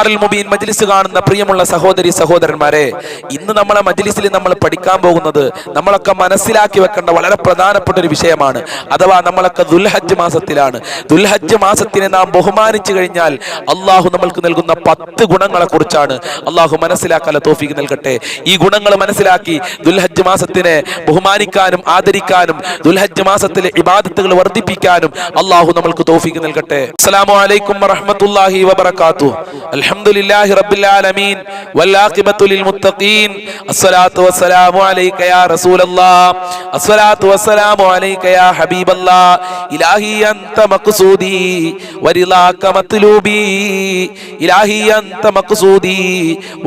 ദാറുൽ മുബീൻ മജ്ലിസ് കാണുന്ന പ്രിയമുള്ള സഹോദരി സഹോദരന്മാരെ ഇന്ന് നമ്മളെ മജ്ലിസിൽ നമ്മൾ പഠിക്കാൻ പോകുന്നത് നമ്മളൊക്കെ മനസ്സിലാക്കി വെക്കേണ്ട വളരെ പ്രധാനപ്പെട്ട ഒരു വിഷയമാണ്. അഥവാ നമ്മളൊക്കെ ദുൽഹജ്ജ് മാസത്തിലാണ്. ദുൽഹജ്ജ് മാസത്തിനെ നാം ബഹുമാനിച്ചു കഴിഞ്ഞാൽ അള്ളാഹു നമ്മൾക്ക് നൽകുന്ന പത്ത് ഗുണങ്ങളെ കുറിച്ചാണ് അള്ളാഹു മനസ്സിലാക്കാനുള്ള തോഫിക്ക് നൽകട്ടെ. ഈ ഗുണങ്ങൾ മനസ്സിലാക്കി ദുൽഹജ്ജ് മാസത്തിനെ ബഹുമാനിക്കാനും ആദരിക്കാനും ദുൽഹജ്ജ് മാസത്തിലെ ഇബാദത്തുകൾ വർദ്ധിപ്പിക്കാനും അള്ളാഹു നമ്മൾക്ക് തോഫിക്ക് നൽകട്ടെ. അസ്സലാമു അലൈക്കും വറഹ്മത്തുള്ളാഹി വബറകാതുഹു. അൽഹംദുലില്ലാഹി റബ്ബിൽ ആലമീൻ വല്ലാഖിബത്തു ലിൽ മുത്തഖീൻ അസ്സലാത്തു വസ്സലാമു അലൈക യാ റസൂലല്ലാഹ് അസ്സലാത്തു വസ്സലാമു അലൈക യാ ഹബീബല്ലാഹ് ഇലാഹി അൻത മഖ്സൂദി വരിളാക മത്ലൂബി ഇലാഹി അൻത മഖ്സൂദി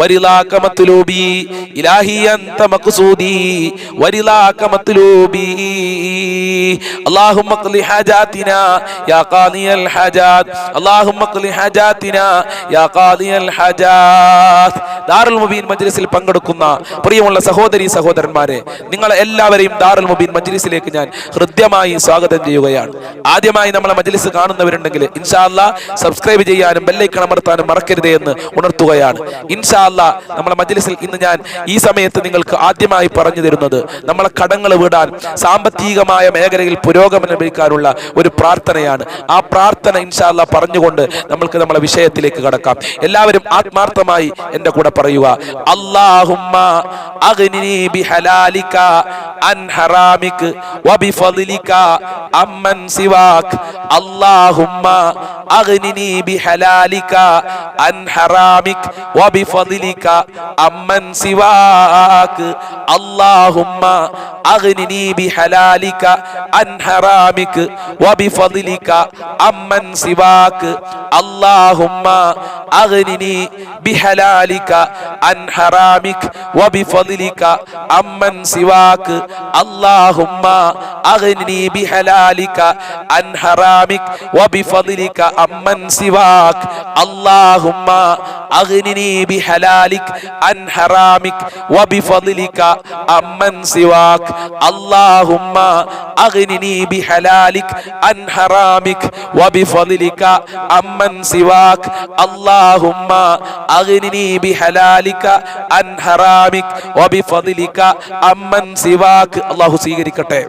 വരിളാക മത്ലൂബി ഇലാഹി അൻത മഖ്സൂദി വരിളാക മത്ലൂബി اللهم اقض حاجاتنا يا قاضي الحاجات اللهم اقض حاجاتنا يا قاضي الحاجات ദാറുൽ മുബീൻ മജ്ലിസിൽ പങ്കെടുക്കുന്ന പ്രിയമുള്ള സഹോദരി സഹോദരന്മാരെ നിങ്ങൾ എല്ലാവരെയും ദാറുൽ മുബീൻ മജ്ലിസിലേക്ക് ഞാൻ ഹൃദ്യമായി സ്വാഗതം ചെയ്യുകയാണ്. ആദ്യമായി നമ്മളെ മജ്ലിസ് കാണുന്നവരുണ്ടെങ്കിൽ ഇൻഷാല്ല സബ്സ്ക്രൈബ് ചെയ്യാനും ബെല്ലൈക്കൺ അമർത്താനും മറക്കരുതേ എന്ന് ഉണർത്തുകയാണ്. ഇൻഷാല്ല നമ്മളെ മജ്ലിസിൽ ഇന്ന് ഞാൻ ഈ സമയത്ത് നിങ്ങൾക്ക് ആദ്യമായി പറഞ്ഞു തരുന്നത് നമ്മളെ കടങ്ങൾ വിടാൻ സാമ്പത്തികമായ മേഖലയിൽ പുരോഗമനം ലഭിക്കാനുള്ള ഒരു പ്രാർത്ഥനയാണ്. ആ പ്രാർത്ഥന ഇൻഷാല്ല പറഞ്ഞുകൊണ്ട് നമ്മൾക്ക് നമ്മളെ വിഷയത്തിലേക്ക് കടക്കാം. എല്ലാവരും ആത്മാർത്ഥമായി എന്റെ കൂടെ പറയുക. ബിഹലാലിക അൻ അൻ അൻ അല്ലാഹുമ്മ അഗ്നിനി ബിഹലാലിക അൻ ഹറാമിക് വബിഫദ്ലിക അമ്മൻ സിവാക് അല്ലാഹുമ്മ അഗ്നിനി ബിഹലാലിക അൻ ഹറാമിക് വബിഫദ്ലിക അമ്മൻ സിവാക് അല്ലാഹുമ്മ അഗ്നിനി ബിഹലാലിക് അൻ ഹറാമിക് വബിഫദ്ലിക അമ്മൻ സിവാക് അല്ലാഹുമ്മ അഗ്നിനി ബിഹലാലിക് അൻ ഹറാമിക് വബിഫദ്ലിക അമ്മൻ സിവാക് അല്ലാഹുമ്മ أغنني بحلالك അൻ حرامك وبفضلك അമ്മൻ سواك അല്ലാഹു സ്വീകരിക്കട്ടെ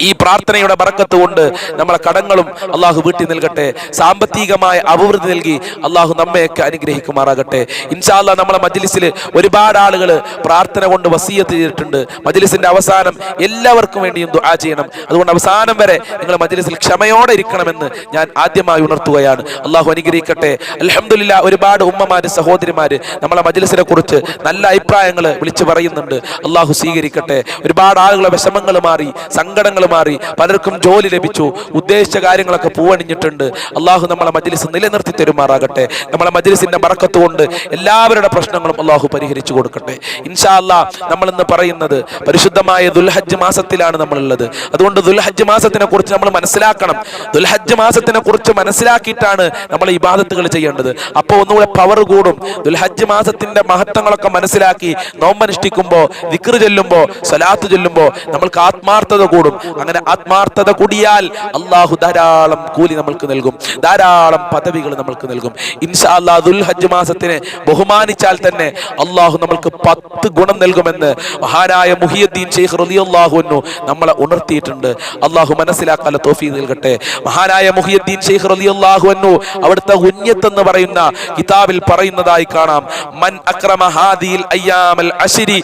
ഈ പ്രാർത്ഥനയുടെ ബറക്കത്ത് കൊണ്ട് നമ്മളെ കടങ്ങളും അള്ളാഹു വീട്ടി നൽകട്ടെ. സാമ്പത്തികമായ അഭിവൃദ്ധി നൽകി അള്ളാഹു നമ്മയൊക്കെ അനുഗ്രഹിക്കുമാറാകട്ടെ. ഇൻഷാല്ല നമ്മളെ മജ്ലിസിൽ ഒരുപാട് ആളുകൾ പ്രാർത്ഥന കൊണ്ട് വസീയത്ത് ചെയ്തിട്ടുണ്ട്. മജ്ലിസിന്റെ അവസാനം എല്ലാവർക്കും വേണ്ടിയും ദുആ ചെയ്യണം. അതുകൊണ്ട് അവസാനം വരെ നിങ്ങൾ മജ്ലിസിൽ ക്ഷമയോടെ ഇരിക്കണമെന്ന് ഞാൻ ആദ്യമായി ഉണർത്തുകയാണ്. അള്ളാഹു അനുഗ്രഹിക്കട്ടെ. അലഹമില്ല ഒരുപാട് ഉമ്മമാര് സഹോദരിമാര് നമ്മളെ മജ്ലിസിനെ കുറിച്ച് നല്ല അഭിപ്രായങ്ങൾ വിളിച്ചു പറയുന്നുണ്ട്. അള്ളാഹു സ്വീകരിക്കട്ടെ. ഒരുപാട് ആളുകളെ വിഷമങ്ങൾ മാറി സങ്കടങ്ങൾ മാറി പലർക്കും ജോലി ലഭിച്ചു ഉദ്ദേശിച്ച കാര്യങ്ങളൊക്കെ പൂവണിഞ്ഞിട്ടുണ്ട്. അള്ളാഹു നമ്മളെ മജ്ലിസ് നിലനിർത്തി തരുമാറാകട്ടെ. നമ്മളെ മജ്ലിസിന്റെ മറക്കത്ത് കൊണ്ട് എല്ലാവരുടെ പ്രശ്നങ്ങളും അള്ളാഹു പരിഹരിച്ചു കൊടുക്കട്ടെ. ഇൻഷാ അല്ലാ നമ്മൾ ഇന്ന് പറയുന്നത് പരിശുദ്ധമായ ദുൽഹജ്ജ് മാസത്തിലാണ് നമ്മളുള്ളത്. അതുകൊണ്ട് ദുൽഹജ്ജ് മാസത്തിനെ കുറിച്ച് നമ്മൾ മനസ്സിലാക്കണം. ദുൽഹജ്ജ് മാസത്തിനെ കുറിച്ച് മനസ്സിലാക്കിയിട്ടാണ് നമ്മൾ ഇബാദത്തുകൾ ചെയ്യേണ്ടത്. അപ്പോൾ ഒന്നുകൂടെ പവർ കൂടും. ദുൽഹജ്ജ് മാസത്തിന്റെ മഹത്വങ്ങളൊക്കെ മനസ്സിലാക്കി നോമ്പനുഷ്ഠിക്കുമ്പോ വിക്ർ ചൊല്ലുമ്പോ സ്വലാത്ത് ചൊല്ലുമ്പോ നമ്മൾക്ക് ആത്മാർത്ഥത കൂടും. അങ്ങനെ ആത്മാർത്ഥത കൂടിയാൽ അള്ളാഹു ധാരാളം കൂലി നമ്മൾക്ക് നൽകും ധാരാളം പദവികൾ നമ്മൾക്ക് നൽകും. ഇൻഷാ അല്ലാ ദുൽഹജ്ജ് മാസത്തിനെ ബഹുമാനിച്ചാൽ തന്നെ അള്ളാഹു നമ്മൾക്ക് പത്ത് ഗുണം നൽകുമെന്ന് മഹാനായ മുഹിയുദ്ദീൻ ഷെയ്ഖ് റളിയല്ലാഹുവിനു നമ്മളെ ഉണർത്തിയിട്ടുണ്ട്. അള്ളാഹു മനസ്സിലാക്കാനുള്ള തോഫി നൽകട്ടെ. മഹാനായ മുഹിയുദ്ദീൻ ഷെയ്ഖ് റളിയല്ലാഹുവിനു അവിടുത്തെ ഉന്യത്ത് എന്ന് പറയുന്ന കിതാബിൽ പറയുന്നതായി കാണാം. മൻ അക്രമ ഹാദിൽ അയ്യാമൽ അശ്രി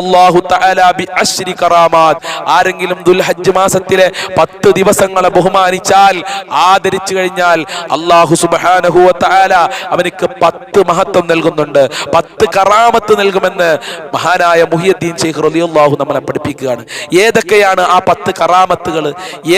അള്ളാഹു തആല ബി അശ്രി കറാമാത്. ആരെങ്കിലും ദുൽഹജ്ജ് മാസത്തിലെ പത്ത് ദിവസങ്ങളെ ബഹുമാനിച്ചാൽ ആദരിച്ചു കഴിഞ്ഞാൽ അള്ളാഹു സുബ്ഹാനഹു താല അവനിക്ക് പത്ത് മഹത്വം നൽകുന്നുണ്ട്. പത്ത് കറാമത്ത് നൽകുമെന്ന് മഹാനായ മുഹിയദ്ദീൻ ഷെയ്ഖ് റളിയല്ലാഹു നമ്മളെ പഠിപ്പിക്കുകയാണ്. ഏതൊക്കെയാണ് ആ പത്ത് കറാമത്തുകൾ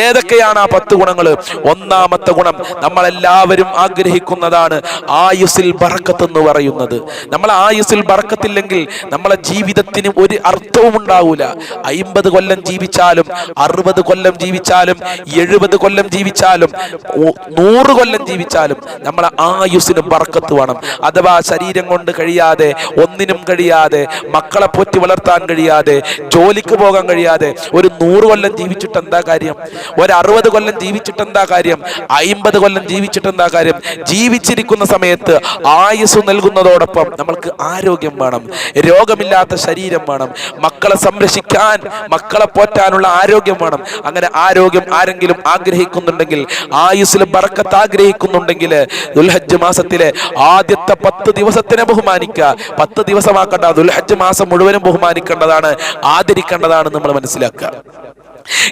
ഏതൊക്കെയാണ് ആ പത്ത് ഗുണങ്ങൾ ഒന്നാമത്തെ ഗുണം നമ്മളെല്ലാവരും ആഗ്രഹിക്കുന്നതാണ് ആയുസിൽ ബറക്കത്ത് എന്ന് പറയുന്നത്. നമ്മൾ ആയുസിൽ ബറക്കത്തില്ലെങ്കിൽ നമ്മളെ ജീവിതത്തിന് ഒരു അർത്ഥവും ഉണ്ടാവൂല അയിമ്പത് കൊല്ലം ജീവിച്ചാലും അറുപത് കൊല്ലം ജീവിച്ചാലും എഴുപത് കൊല്ലം ജീവിച്ചാലും നൂറ് കൊല്ലം ജീവിച്ചാലും നമ്മളെ ആയുസ്സിന് ബർക്കത്ത് വേണം. അഥവാ ശരീരം കൊണ്ട് കഴിയാതെ ഒന്നിനും കഴിയാതെ മക്കളെ പോറ്റി വളർത്താൻ കഴിയാതെ ജോലിക്ക് പോകാൻ കഴിയാതെ ഒരു നൂറ് കൊല്ലം ജീവിച്ചിട്ട് എന്താ കാര്യം? ഒരു അറുപത് കൊല്ലം ജീവിച്ചിട്ട് എന്താ കാര്യം? അയിമ്പത് കൊല്ലം ജീവിച്ചിട്ട് എന്താ കാര്യം? ജീവിച്ചിരിക്കുന്ന സമയത്ത് ആയുസ് നൽകുന്നതോടൊപ്പം നമ്മൾക്ക് ആരോഗ്യം വേണം രോഗമില്ലാത്ത ശരീരം വേണം. മക്കളെ സംരക്ഷിക്കാൻ മക്കളെ പോറ്റാനുള്ള ആരോഗ്യം വേണം അങ്ങനെ ആരോഗ്യം ആരെങ്കിലും ആഗ്രഹിക്കുന്നുണ്ടെങ്കിൽ ആയുസ്സിൽ ബറക്കത്ത് ആഗ്രഹിക്കുന്നുണ്ടെങ്കിൽ ദുൽഹജ്ജ് മാസത്തിലെ ആദ്യത്തെ പത്ത് ദിവസത്തിനെ ബഹുമാനിക്കുക. പത്ത് ദിവസമാക്കേണ്ട ദുൽഹജ്ജ് മാസം മുഴുവനും ബഹുമാനിക്കേണ്ടതാണ് ആദരിക്കേണ്ടതാണ് നമ്മൾ മനസ്സിലാക്കുക.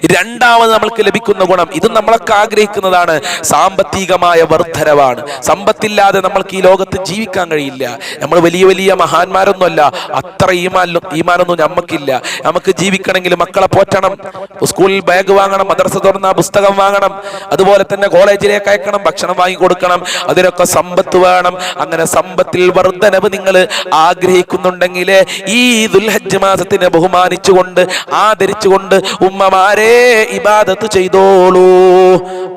രണ്ടാമത് നമ്മൾക്ക് ലഭിക്കുന്ന ഗുണം ഇതും നമ്മളൊക്കെ ആഗ്രഹിക്കുന്നതാണ്. സാമ്പത്തികമായ വർദ്ധനവാണ്. സമ്പത്തില്ലാതെ നമ്മൾക്ക് ഈ ലോകത്ത് ജീവിക്കാൻ കഴിയില്ല. നമ്മൾ വലിയ വലിയ മഹാന്മാരൊന്നുമല്ല. അത്ര ഈമാനും ഈമാനൊന്നും നമുക്കില്ല നമുക്ക് ജീവിക്കണമെങ്കിൽ മക്കളെ പോറ്റണം. സ്കൂളിൽ ബാഗ് വാങ്ങണം മദ്രസ തുറന്ന പുസ്തകം വാങ്ങണം. അതുപോലെ തന്നെ കോളേജിലേക്ക് അയക്കണം ഭക്ഷണം വാങ്ങി കൊടുക്കണം അതിനൊക്കെ സമ്പത്ത് വേണം. അങ്ങനെ സമ്പത്തിൽ വർദ്ധനവ് നിങ്ങൾ ആഗ്രഹിക്കുന്നുണ്ടെങ്കിൽ ഈ ദുൽഹജ് മാസത്തിനെ ബഹുമാനിച്ചുകൊണ്ട് ആദരിച്ചുകൊണ്ട് ഉമ്മമാരെ ഇബാദത്ത് ചെയ്തോളൂ?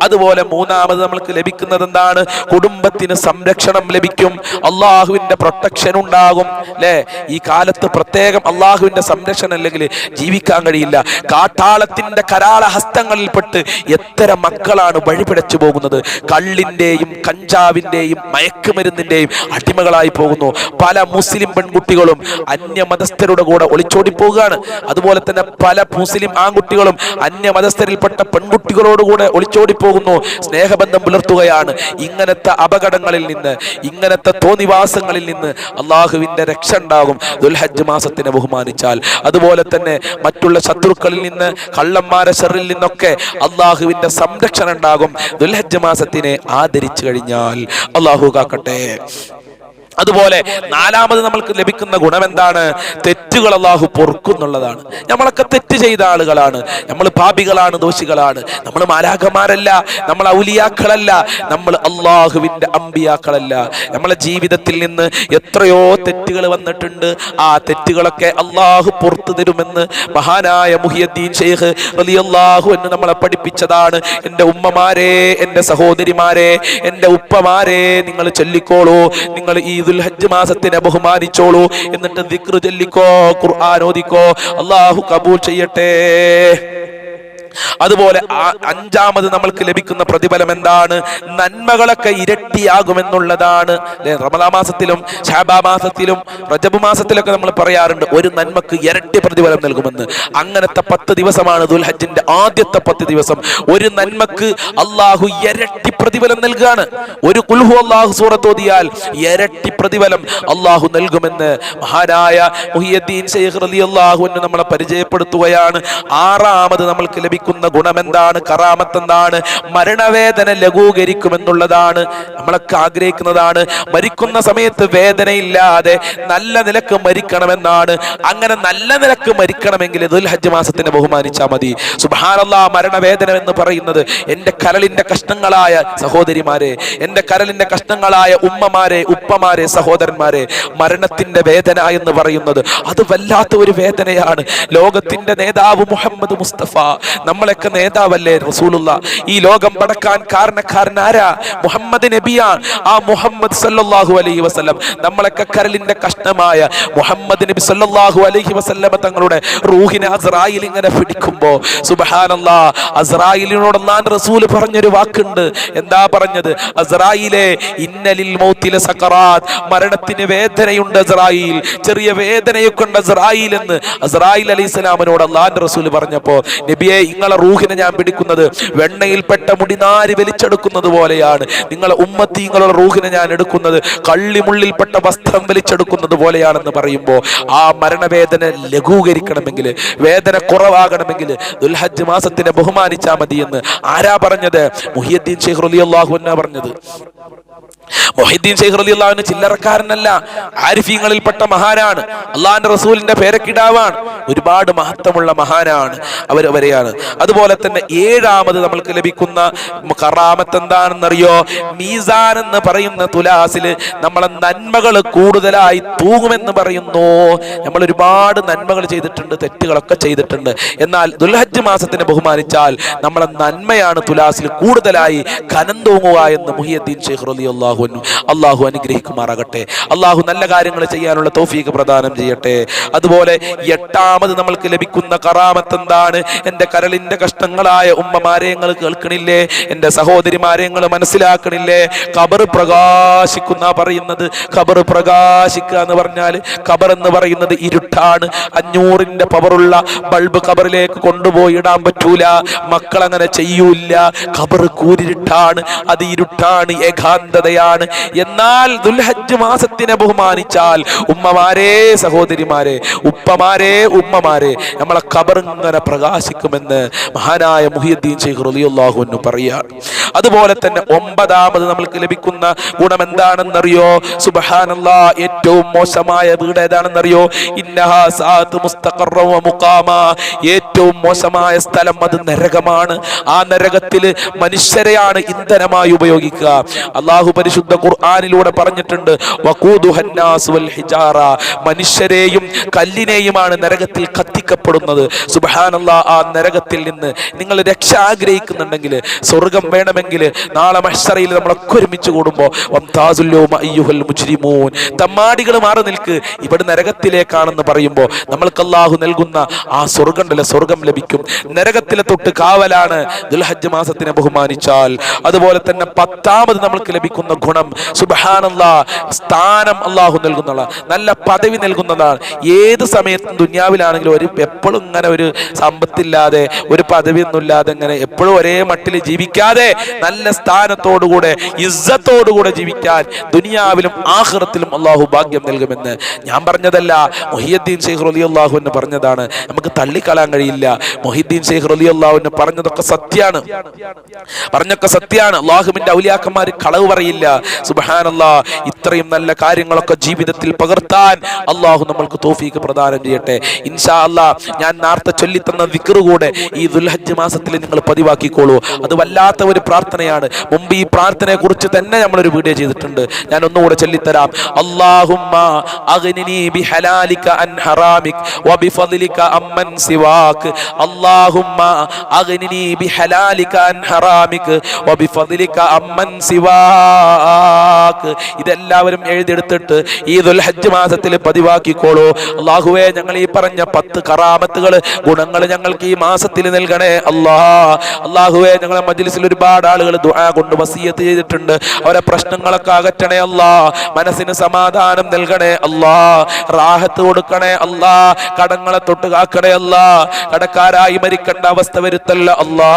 അതുപോലെ മൂന്നാമത് നമ്മൾക്ക് ലഭിക്കുന്നത് എന്താണ്? കുടുംബത്തിന് സംരക്ഷണം ലഭിക്കും. അള്ളാഹുവിന്റെ പ്രൊട്ടക്ഷൻ ഉണ്ടാകും. അല്ലേ ഈ കാലത്ത് പ്രത്യേകം അള്ളാഹുവിന്റെ സംരക്ഷണം അല്ലെങ്കിൽ ജീവിക്കാൻ കഴിയില്ല. കാട്ടാളത്തിന്റെ കരാള ഹസ്തങ്ങളിൽപ്പെട്ട് എത്ര മക്കളാണ് വഴിപിടച്ചു പോകുന്നത്. കള്ളിന്റെയും കഞ്ചാവിന്റെയും മയക്കുമരുന്നിന്റെയും അടിമകളായി പോകുന്നു. പല മുസ്ലിം പെൺകുട്ടികളും അന്യമതസ്ഥരുടെ കൂടെ ഒളിച്ചോടി പോവുകയാണ്. അതുപോലെ തന്നെ പല മുസ്ലിം ആൺകുട്ടികളും അന്യമതസ്ഥരിൽപ്പെട്ട പെൺകുട്ടികളോട് കൂടെ ഒളിച്ചോടി പോകുന്നു സ്നേഹബന്ധം പുലർത്തുകയാണ്. ഇങ്ങനത്തെ അപകടങ്ങളിൽ നിന്ന് ഇങ്ങനത്തെ തോന്നിവാസങ്ങളിൽ നിന്ന് അള്ളാഹുവിന്റെ രക്ഷ ഉണ്ടാകും. ദുൽഹജ്ജ് മാസത്തിനെ ബഹുമാനിച്ചാൽ. അതുപോലെ തന്നെ മറ്റുള്ള ശത്രുക്കളിൽ നിന്ന് കള്ളന്മാരെ ഷെറിൽ നിന്നൊക്കെ അള്ളാഹുവിന്റെ സംരക്ഷണം ഉണ്ടാകും. ദുൽഹജ്ജ് മാസത്തിനെ ആദരിച്ചു കഴിഞ്ഞാൽ അള്ളാഹു കാക്കട്ടെ. അതുപോലെ നാലാമത് നമ്മൾക്ക് ലഭിക്കുന്ന ഗുണം എന്താണ് തെറ്റുകൾ അള്ളാഹു പൊറുക്കുന്നുള്ളതാണ്. നമ്മളൊക്കെ തെറ്റ് ചെയ്ത ആളുകളാണ്. നമ്മൾ പാപികളാണ് ദോഷികളാണ്. നമ്മൾ മാലാഖമാരല്ല നമ്മൾ ഔലിയാക്കളല്ല നമ്മൾ അള്ളാഹുവിന്റെ അമ്പിയാക്കളല്ല. നമ്മളെ ജീവിതത്തിൽ നിന്ന് എത്രയോ തെറ്റുകൾ വന്നിട്ടുണ്ട്. ആ തെറ്റുകളൊക്കെ അള്ളാഹു പുറത്തു തരുമെന്ന് മഹാനായ മുഹിയദ്ദീൻ ഷെയ്ഖ് അലി അള്ളാഹു എന്ന് നമ്മളെ പഠിപ്പിച്ചതാണ്. എന്റെ ഉമ്മമാരെ എന്റെ സഹോദരിമാരെ എന്റെ ഉപ്പമാരെ നിങ്ങൾ ചൊല്ലിക്കോളൂ. നിങ്ങൾ ഈ ദുൽഹജ്ജ് മാസത്തിനെ ബഹുമാനിച്ചോളൂ. എന്നിട്ട് ദിക്റ് ചൊല്ലിക്കോ ഖുർആൻ ഓതിക്കോ. അള്ളാഹു കബൂൽ ചെയ്യട്ടെ. അതുപോലെ അഞ്ചാമത് നമ്മൾക്ക് ലഭിക്കുന്ന പ്രതിഫലം എന്താണ്? നന്മകളൊക്കെ ഇരട്ടിയാകുമെന്നുള്ളതാണ്? റമദാ മാസത്തിലും ഷാബാ മാസത്തിലും റജബ് മാസത്തിലൊക്കെ നമ്മൾ പറയാറുണ്ട് ഒരു നന്മക്ക് ഇരട്ടി പ്രതിഫലം നൽകുമെന്ന്. അങ്ങനത്തെ പത്ത് ദിവസമാണ് ദുൽഹജ്ജിന്റെ ആദ്യത്തെ പത്ത് ദിവസം. ഒരു നന്മക്ക് അള്ളാഹു ഇരട്ടി പ്രതിഫലം നൽകുകയാണ് ഒരു കുൽഹു അള്ളാഹു സൂറത്തോതിയാൽ ഇരട്ടി പ്രതിഫലം അള്ളാഹു നൽകുമെന്ന്. മഹാനായ മുഹിയദ്ദീൻ ശൈഖ് റളിയല്ലാഹു അൻഹു നമ്മളെ പരിചയപ്പെടുത്തുകയാണ്. ആറാമത് നമ്മൾക്ക് ലഭിക്കുന്ന ഗുണം എന്താണ് കറാമത്തെന്താണ് മരണവേദന ലഘൂകരിക്കുമെന്നുള്ളതാണ് നമ്മളൊക്കെ ആഗ്രഹിക്കുന്നതാണ്. മരിക്കുന്ന സമയത്ത് വേദനയില്ലാതെ നല്ല നിലയ്ക്ക് മരിക്കണമെന്നാണ്. അങ്ങനെ നല്ല നിലയ്ക്ക് മരിക്കണമെങ്കിൽ ദുൽഹജ്ജ് മാസത്തിനെ ബഹുമാനിച്ചാൽ മതി. സുബാനല്ലാ മരണവേദന എന്ന് പറയുന്നത് എന്റെ കരളിന്റെ കഷ്ണങ്ങളായ സഹോദരിമാരെ എന്റെ കരളിന്റെ കഷ്ണങ്ങളായ ഉമ്മമാരെ ഉപ്പമാരെ സഹോദരന്മാരെ മരണത്തിന്റെ വേദന എന്ന് പറയുന്നത് അത് വല്ലാത്ത ഒരു വേദനയാണ്. ലോകത്തിന്റെ നേതാവ് മുഹമ്മദ് മുസ്തഫ നമ്മളൊക്കെ നേതാവല്ലേ റസൂലുള്ള? ഈ ലോകം പടക്കാൻ കാരണക്കാരൻ ആരാ? മുഹമ്മദ് നബിയാണ്. ആ മുഹമ്മദ് സല്ലാഹു അലൈഹി വസ്ലം നമ്മളൊക്കെ കരലിന്റെ കഷ്ണമായ മുഹമ്മദ് നബി സല്ലാഹു അലൈഹി വസ്ലമ തങ്ങളുടെ റൂഹിനെ അസ്രായിൽ ഇങ്ങനെ പിടിക്കുമ്പോ സുബ്ഹാനല്ലാ അസ്രായിലിനോട് അല്ലാൻ റസൂൽ പറഞ്ഞൊരു വാക്കുണ്ട്. എന്താ പറഞ്ഞത്? അസ്രായിലെ ഇന്നലിൽ മൗത്തിലെ സക്കറാത്ത് മരണത്തിന് വേദനയുണ്ട് അസ്രായിൽ. ചെറിയ വേദനയൊക്കെ ഉണ്ട് അസ്രായിൽ എന്ന് അസ്രായിൽ അലൈഹി സ്വലാമിനോട് അള്ളാൻ റസൂൽ പറഞ്ഞപ്പോ നബിയെ ഇങ്ങളെ റൂഹിനെ ഞാൻ പിടിക്കുന്നത് വെണ്ണയിൽപ്പെട്ട മുടിനാരി വലിച്ചെടുക്കുന്നത് പോലെയാണ്. നിങ്ങളെ ഉമ്മത്തി നിങ്ങളുടെ റൂഹിനെ ഞാൻ എടുക്കുന്നത് കള്ളിമുള്ളിൽപ്പെട്ട വസ്ത്രം വലിച്ചെടുക്കുന്നത് പോലെയാണെന്ന് പറയുമ്പോൾ ആ മരണവേദന ലഘൂകരിക്കണമെങ്കിൽ വേദന കുറവാകണമെങ്കിൽ ദുൽഹജ് മാസത്തിനെ ബഹുമാനിച്ചാൽ മതി എന്ന് ആരാ പറഞ്ഞത്? മുഹിയദ്ദീൻ ഷെയ്ഖ് റളിയല്ലാഹു അൻഹു പറഞ്ഞത്. മൊഹിദ്ദീൻ ഷെയ്ഖ് അലി അള്ളാഹുവിന് ചില്ലറക്കാരനല്ല ആരിഫീങ്ങളിൽപ്പെട്ട മഹാനാണ്. അള്ളാഹിന്റെ റസൂലിന്റെ പേരക്കിടാവാണ്. ഒരുപാട് മഹത്വമുള്ള മഹാനാണ് അവർ അതുപോലെ തന്നെ ഏഴാമത് നമ്മൾക്ക് ലഭിക്കുന്ന കറാമത്ത് എന്താണെന്നറിയോ മീസാൻ എന്ന് പറയുന്ന തുലാസിൽ നമ്മളെ നന്മകൾ കൂടുതലായി തൂങ്ങുമെന്ന് പറയുന്നു. നമ്മൾ ഒരുപാട് നന്മകൾ ചെയ്തിട്ടുണ്ട് തെറ്റുകളൊക്കെ ചെയ്തിട്ടുണ്ട്. എന്നാൽ ദുൽഹജ്ജ് മാസത്തിനെ ബഹുമാനിച്ചാൽ നമ്മളെ നന്മയാണ് തുലാസിൽ കൂടുതലായി കനം തൂങ്ങുക എന്ന് മുഹിയദ്ദീൻ ഷെയ്ഖ് അള്ളാഹു അള്ളാഹു അനുഗ്രഹിക്കുമാറാകട്ടെ. അള്ളാഹു നല്ല കാര്യങ്ങൾ ചെയ്യാനുള്ള തോഫീക്ക് പ്രദാനം ചെയ്യട്ടെ. അതുപോലെ എട്ടാമത് നമ്മൾക്ക് ലഭിക്കുന്ന കറാമത്ത് എന്താണ്? എന്റെ കരളിന്റെ കഷ്ടങ്ങളായ ഉമ്മമാരെ നിങ്ങൾ കേൾക്കണില്ലേ? എന്റെ സഹോദരിമാരെ നിങ്ങൾ മനസ്സിലാക്കണില്ലേ? ഖബർ പ്രകാശിക്കുന്ന പറയുന്നത് ഖബർ പ്രകാശിക്കുക എന്ന് പറഞ്ഞാൽ ഖബർ എന്ന് പറയുന്നത് ഇരുട്ടാണ്. അഞ്ഞൂറിന്റെ പവറുള്ള ബൾബ് ഖബറിലേക്ക് കൊണ്ടുപോയി ഇടാൻ പറ്റൂല. മക്കൾ അങ്ങനെ ചെയ്യൂല ഖബർ കൂരിരുട്ടാണ്. അത് ഇരുട്ടാണ്. ഏകാന്തതയാണ്. എന്നാൽ ദുൽഹജ്ജ് മാസത്തിനെ ബഹുമാനിച്ചാൽ ഉമ്മമാരെ സഹോദരിമാരെ ഉപ്പമാരെ ഉമ്മമാരെ നമ്മളെ കബറിങ്ങനെ പ്രകാശിക്കുമെന്ന് മഹാനായ മുഹിയുദ്ദീൻ ഷെയ്ഖ് അൻഹു പറയാണ് അതുപോലെ തന്നെ ഒമ്പതാമത് നമ്മൾക്ക് ലഭിക്കുന്ന ഗുണം എന്താണെന്നറിയോ? സുബ്ഹാനല്ലാ ഏറ്റവും മോശമായ വീട് ഏതാണെന്നറിയോ? ഏറ്റവും മോശമായ സ്ഥലം അത് നരകമാണ്. ആ നരകത്തിൽ മനുഷ്യരെയാണ് ഇന്ധനമായി ഉപയോഗിക്കുക. അള്ളാഹു പരിശുദ്ധ ഖുർആനിലൂടെ പറഞ്ഞിട്ടുണ്ട് മനുഷ്യരെയും കല്ലിനെയുമാണ് നരകത്തിൽ കത്തിക്കപ്പെടുന്നത്. സുബ്ഹാനല്ലാ ആ നരകത്തിൽ നിന്ന് നിങ്ങൾ രക്ഷ ആഗ്രഹിക്കുന്നുണ്ടെങ്കിൽ സ്വർഗം വേണമെങ്കിൽ നാളെ മഹ്ശറയിൽ നമ്മളൊക്കെ ഒരുമിച്ച് കൂടുമ്പോൾ തമ്മാടികൾ മാറി നിൽക്ക്. ഇവിടെ നരകത്തിലേക്കാണെന്ന് പറയുമ്പോൾ നമ്മൾക്ക് അള്ളാഹു നൽകുന്ന ആ സ്വർഗം സ്വർഗം ലഭിക്കും. നരകത്തിലെ തൊട്ട് കാവലാണ് ദുൽഹജ്ജ് മാസത്തിനെ ബഹുമാനിച്ചാൽ. അതുപോലെ തന്നെ പത്താമത് നമ്മൾക്ക് ലഭിക്കുന്ന ഗുണം സുബഹാനല്ല സ്ഥാനം അള്ളാഹു നൽകുന്നുള്ള നല്ല പദവി നൽകുന്നതാണ്. ഏത് സമയത്തും ദുന്യാവിലാണെങ്കിലും ഒരു എപ്പോഴും ഇങ്ങനെ ഒരു സമ്പത്തില്ലാതെ ഒരു പദവി ഒന്നുമില്ലാതെ ഇങ്ങനെ എപ്പോഴും ഒരേ മട്ടിൽ ജീവിക്കാതെ നല്ല സ്ഥാനത്തോടുകൂടെ ഇസ്സത്തോടുകൂടെ ജീവിക്കാൻ ദുനിയാവിലും ആഹ്റത്തിലും അള്ളാഹു ഭാഗ്യം നൽകുമെന്ന് ഞാൻ പറഞ്ഞതല്ല. മൊഹിയദ്ദീൻ ഷെയ്ഖ് റലി അള്ളാഹു എന്ന് പറഞ്ഞതാണ്. നമുക്ക് തള്ളിക്കളാൻ കഴിയില്ല. മൊഹിദ്ദീൻ ഷെയ്ഖ് റലി അള്ളാഹു എന്ന് പറഞ്ഞതൊക്കെ സത്യമാണ്. പറഞ്ഞൊക്കെ സത്യാണ് അള്ളാഹുവിന്റെ ഔലിയാക്കന്മാർ കളവ് പറയില്ല. സുബഹാനല്ലാ. ഇത്രയും നല്ല കാര്യങ്ങളൊക്കെ ജീവിതത്തിൽ പകർത്താൻ അള്ളാഹു നമ്മൾക്ക് തോഫീക്ക് പ്രദാനം ചെയ്യട്ടെ. ഇൻഷാ അല്ലാ ഞാൻ നേരത്തെ ചൊല്ലിത്തന്ന വിക്റ് കൂടെ ഈ ദുൽഹജ് മാസത്തിൽ നിങ്ങൾ പതിവാക്കിക്കോളൂ. അത് വല്ലാത്ത ഒരു പ്രാർത്ഥനയാണ്. മുമ്പ് ഈ പ്രാർത്ഥനയെ കുറിച്ച് തന്നെ നമ്മളൊരു വീഡിയോ ചെയ്തിട്ടുണ്ട്. ഞാൻ ഒന്നുകൂടെ ചൊല്ലിത്തരാം. ബിഹലാലിക അൻ അമ്മൻ സിവാക്. അല്ലാഹുമ്മ അഗ്നിനി ബിഹലാലിക അൻ അമ്മൻ സിവാക് ഇതെല്ലാവരും എഴുതിയെടുത്തിട്ട് ഈ ദുൽഹജ്ജ് മാസത്തിൽ പതിവാക്കിക്കോളൂ. അള്ളാഹുവേ ഞങ്ങൾ ഈ പറഞ്ഞ പത്ത് കറാമത്തുകൾ ഗുണങ്ങൾ ഞങ്ങൾക്ക് ഈ മാസത്തിൽ നൽകണേ അല്ലാ. അള്ളാഹുവേ ഞങ്ങളെ മജ്ലിസിൽ ഒരുപാട് ആളുകൾ ദുആ കൊണ്ട് വസീയത്ത് ചെയ്തിട്ടുണ്ട്. അവരെ പ്രശ്നങ്ങളൊക്കെ അകറ്റണേ അല്ലാ. മനസ്സിന് സമാധാനം നൽകണേ അല്ലാ. റാഹത്ത് കൊടുക്കണേ അല്ലാ. കടങ്ങളെ തൊട്ട് കാക്കണേ അല്ലാ. കടക്കാരായി മരിക്കേണ്ട അവസ്ഥ വരുത്തല്ല അല്ലാ.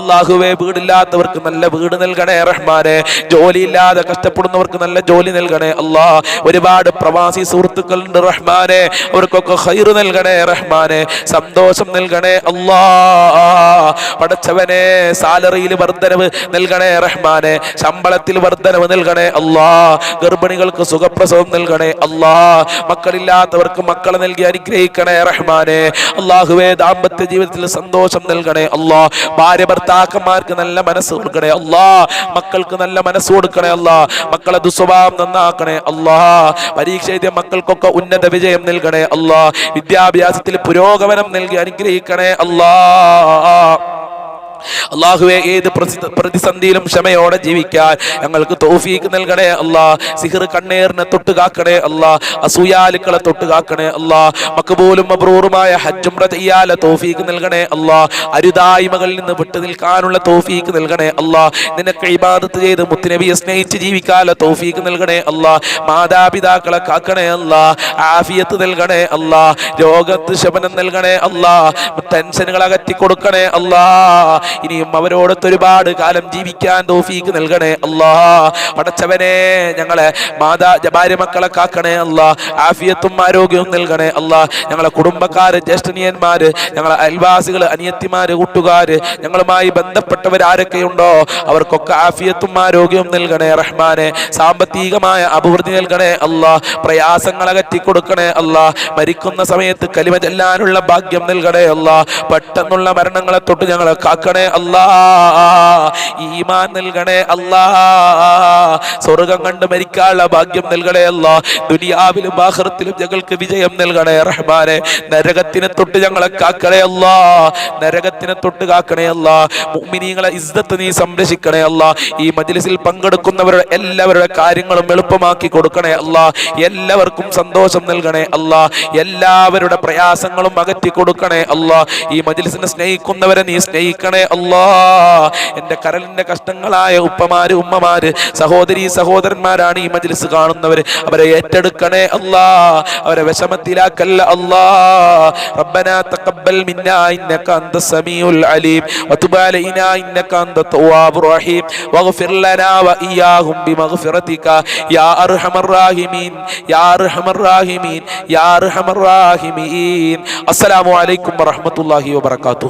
അള്ളാഹുവേ വീടില്ലാത്തവർക്ക് നല്ല വീട് നൽകണേ റഹ്മാനെ. ജോലിയില്ലാതെ കഷ്ടപ്പെടുന്നവർക്ക് നല്ല ജോലി നൽകണേ. അല്ലാ ഒരുപാട് പ്രവാസി സുഹൃത്തുക്കളുണ്ട് റഹ്മാനെ. അവർക്കൊക്കെ ഹൈർ നൽകണേ റഹ്മാനെ. സന്തോഷം നൽകണേ അല്ലാ. പടച്ചവനെ സാലറിയിൽ വർധനവ് നൽകണേ റഹ്മാനെ. ശമ്പളത്തിൽ വർധനവ് നൽകണേ അല്ലാ. ഗർഭിണികൾക്ക് സുഖപ്രസവം നൽകണേ അല്ലാ. മക്കളില്ലാത്തവർക്ക് മക്കളെ നൽകി അനുഗ്രഹിക്കണേ റഹ്മാനെ. അള്ളാഹുവേ ദാമ്പത്യ ജീവിതത്തിൽ സന്തോഷം നൽകണേ അല്ലാ. ഭാര്യ ഭർത്താക്കന്മാർക്ക് നല്ല മനസ്സ് കൊടുക്കണേ അല്ലാ. മക്കൾക്ക് നല്ല മനസ്സ് കൊടുക്കണേ അല്ലാ. മക്കളെ ദുസ്വഭാവം നന്നാക്കണേ അല്ലാ പരീക്ഷ എഴുതിയ മക്കൾക്കൊക്കെ ഉന്നത വിജയം നൽകണേ അല്ലാ വിദ്യാഭ്യാസത്തിൽ പുരോഗമനം നൽകി അനുഗ്രഹിക്കണേ അല്ലാ അള്ളാഹുവെ ഏത് പ്രതിസന്ധിയിലും ക്ഷമയോടെ ജീവിക്കാൻ ഞങ്ങൾക്ക് തോഫീക്ക് നൽകണേ അല്ലാ. സിഹർ കണ്ണേറിനെ തൊട്ട് കാക്കണേ അല്ലാ. അസൂയാലുക്കളെ തൊട്ട് കാക്കണേ അല്ലാ. മക്കബൂലും മബ്രൂറുമായ ഹജ്ജുംറ ചെയ്യാല തോഫീക്ക് നൽകണേ അല്ലാ. അരുതായ്മകളിൽ നിന്ന് വിട്ടു നിൽക്കാനുള്ള തോഫീക്ക് നൽകണേ അല്ലാ. നിനക്ക് ഇബാദത്ത് ചെയ്ത് മുത്തുനബിയെ സ്നേഹിച്ച് ജീവിക്കാനുള്ള തോഫീക്ക് നൽകണേ അല്ലാ. മാതാപിതാക്കളെ കാക്കണേ അല്ലാ. ആഫിയത്ത് നൽകണേ അല്ലാ. രോഗത്ത് ശമനം നൽകണേ അല്ലാ. ടെൻഷനുകൾ അകറ്റി കൊടുക്കണേ അല്ലാ. ഇനിയും അവരോടൊത്ത് ഒരുപാട് കാലം ജീവിക്കാൻ തോഫീക്ക് നൽകണേ അല്ലാ. പടച്ചവനെ ഞങ്ങളെ മാതാ ഭാര്യ മക്കളെ കാക്കണേ അല്ലാ. ആഫിയത്തും ആരോഗ്യവും നൽകണേ അല്ലാ. ഞങ്ങളെ കുടുംബക്കാര് ജ്യേഷ്ഠനിയന്മാര് ഞങ്ങളെ അയൽവാസികൾ അനിയത്തിമാര് കൂട്ടുകാര് ഞങ്ങളുമായി ബന്ധപ്പെട്ടവർ ആരൊക്കെയുണ്ടോ അവർക്കൊക്കെ ആഫിയത്തും ആരോഗ്യവും നൽകണേ റഹ്മാനെ. സാമ്പത്തികമായ അഭിവൃദ്ധി നൽകണേ അല്ലാ. പ്രയാസങ്ങൾ അകറ്റി കൊടുക്കണേ അല്ലാ. മരിക്കുന്ന സമയത്ത് കലിമ ചെല്ലാനുള്ള ഭാഗ്യം നൽകണേ അല്ലാ. പെട്ടെന്നുള്ള മരണങ്ങളെ തൊട്ട് ഞങ്ങളെ കാക്കണേ അല്ലാ ഈമാൻ നൽകണേ അല്ലാ സ്വർഗം കണ്ട് മരിക്കാനുള്ള ഭാഗ്യം നൽകണേ അല്ലാ ദുനിയാവിലും ആഖിറത്തിലും ഞങ്ങൾക്ക് വിജയം നൽകണേ റഹ്മാനെ. നരകത്തിനെ തൊട്ട് ഞങ്ങളെ കാക്കണേ അല്ലാ നരകത്തിനെ തൊട്ട് കാക്കണേ അല്ലാ മുഅ്മിനീങ്ങളെ ഇസ്സത്ത് നീ സംരക്ഷിക്കണേ അല്ലാ ഈ മജ്ലിസിൽ പങ്കെടുക്കുന്നവരുടെ എല്ലാവരുടെ കാര്യങ്ങളും എളുപ്പമാക്കി കൊടുക്കണേ അല്ലാ എല്ലാവർക്കും സന്തോഷം നൽകണേ അല്ലാ എല്ലാവരുടെ പ്രയാസങ്ങളും അകറ്റി കൊടുക്കണേ അല്ലാ ഈ മജ്ലിസിനെ സ്നേഹിക്കുന്നവരെ നീ സ്നേഹിക്കണേ അല്ലാ എൻ്റെ കരലിന്റെ കഷ്ടങ്ങളായ ഉപ്പമാര് ഉമ്മമാര് സഹോദരി സഹോദരന്മാരാണ് ഈ മജ്ലിസ് കാണുന്നവര് അവരെ ഏറ്റെടുക്കണേ അല്ലാ അവരെ വിഷമത്തിലാക്കല്ല അല്ലാ ربنا تقبل منا انك انت السميع العليم وتب علينا انك انت التواب الرحيم واغفر لنا واياهم بمغفرتك يا ارحم الراحمين يا ارحم الراحمين يا ارحم الراحمين السلام عليكم ورحمه الله وبركاته